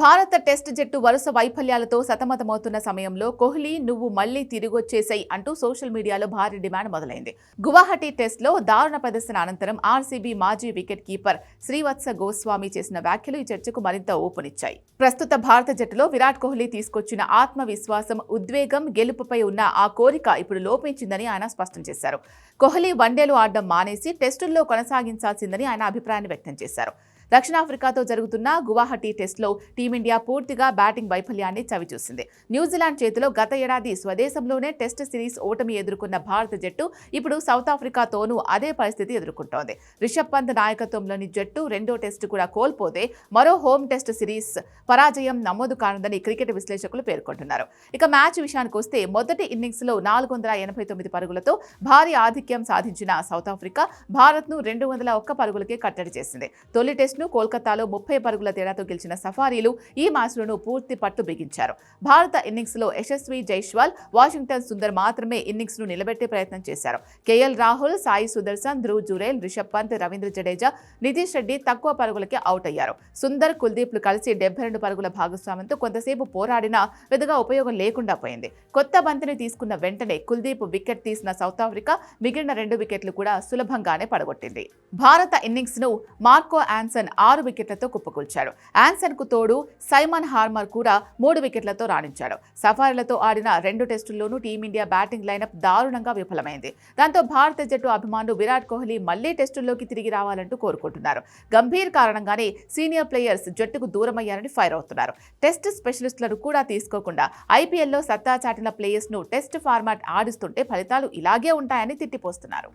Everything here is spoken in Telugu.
భారత టెస్ట్ జట్టు వరుస వైఫల్యాలతో సతమతమవుతున్న సమయంలో కోహ్లీ నువ్వు మళ్ళీ తిరిగొచ్చేసాయి అంటూ సోషల్ మీడియాలో భారీ డిమాండ్ మొదలైంది. గువాహటి టెస్ట్లో దారుణ ప్రదర్శన అనంతరం ఆర్సీబీ మాజీ వికెట్ కీపర్ శ్రీవత్స గోస్వామి చేసిన వ్యాఖ్యలు ఈ చర్చకు మరింత ఊపునిచ్చాయి. ప్రస్తుత భారత జట్టులో విరాట్ కోహ్లీ తీసుకొచ్చిన ఆత్మవిశ్వాసం ఉద్వేగం గెలుపుపై ఉన్న ఆ కోరిక ఇప్పుడు లోపించిందని ఆయన స్పష్టం చేశారు. కోహ్లీ వన్డేలు ఆడడం మానేసి టెస్టుల్లో కొనసాగించాల్సిందని ఆయన అభిప్రాయాన్ని వ్యక్తం చేశారు. దక్షిణాఫ్రికాతో జరుగుతున్న గువాహటి టెస్టులో టీమిండియా పూర్తిగా బ్యాటింగ్ వైఫల్యాన్ని చవిచూసింది. న్యూజిలాండ్ చేతిలో గత ఏడాది స్వదేశంలోనే టెస్ట్ సిరీస్ ఓటమి ఎదుర్కొన్న భారత జట్టు ఇప్పుడు సౌత్ ఆఫ్రికాతోనూ అదే పరిస్థితి ఎదుర్కొంటోంది. రిషబ్ పంత్ నాయకత్వంలోని జట్టు రెండో టెస్టు కూడా కోల్పోతే మరో హోమ్ టెస్ట్ సిరీస్ పరాజయం నమోదు కానుందని క్రికెట్ విశ్లేషకులు పేర్కొంటున్నారు. ఇక మ్యాచ్ విషయానికి వస్తే మొదటి ఇన్నింగ్స్లో నాలుగు వందల ఎనభై తొమ్మిది పరుగులతో భారీ ఆధిక్యం సాధించిన సౌత్ ఆఫ్రికా భారత్ను రెండు వందల ఒక్క పరుగులకే కట్టడి చేసింది. తొలి టెస్ట్ ను కోల్కతాలో ముప్పై పరుగుల తేడాతో గెలిచిన సఫారీలు ఈ మ్యాచ్లను పూర్తి పట్టు బిగించారు. భారత ఇన్నింగ్స్లో యశస్వి జైష్వాల్ వాషింగ్టన్ సుందర్ మాత్రమే ఇన్నింగ్స్ను నిలబెట్టే ప్రయత్నం చేశారు. కేఎల్ రాహుల్ సాయి సుదర్శన్ ధ్రువ్ జురేల్ రిషబ్ పంత్ రవీంద్ర జడేజా నితీష్ రెడ్డి తక్కువ పరుగులకే అవుట్ అయ్యారు. సుందర్ కుల్దీప్లు కలిసి డెబ్బై రెండు పరుగుల భాగస్వామ్యంతో కొంతసేపు పోరాడినా పెద్దగా ఉపయోగం లేకుండా పోయింది. కొత్త బంతిని తీసుకున్న వెంటనే కుల్దీప్ వికెట్ తీసిన సౌత్ ఆఫ్రికా మిగిలిన రెండు వికెట్లు కూడా సులభంగానే పడగొట్టింది. భారత ఇన్నింగ్స్ను మార్కో ఆన్సన్ ఆరు వికెట్లతో కుప్పకూల్చాడు. ఆన్సన్కు తోడు సైమన్ హార్మర్ కూడా మూడు వికెట్లతో రాణించాడు. సఫారీలతో ఆడిన రెండు టెస్టుల్లోనూ టీమిండియా బ్యాటింగ్ లైనప్ దారుణంగా విఫలమైంది. దాంతో భారత జట్టు అభిమానులు విరాట్ కోహ్లీ మళ్ళీ టెస్టుల్లోకి తిరిగి రావాలంటూ కోరుకుంటున్నారు. గంభీర్ కారణంగానే సీనియర్ ప్లేయర్స్ జట్టుకు దూరమయ్యారని ఫైర్ అవుతున్నారు. టెస్ట్ స్పెషలిస్టులను కూడా తీసుకోకుండా ఐపీఎల్లో సత్తా చాటిన ప్లేయర్స్ను టెస్ట్ ఫార్మాట్ ఆడిస్తుంటే ఫలితాలు ఇలాగే ఉంటాయని తిట్టిపోస్తున్నారు.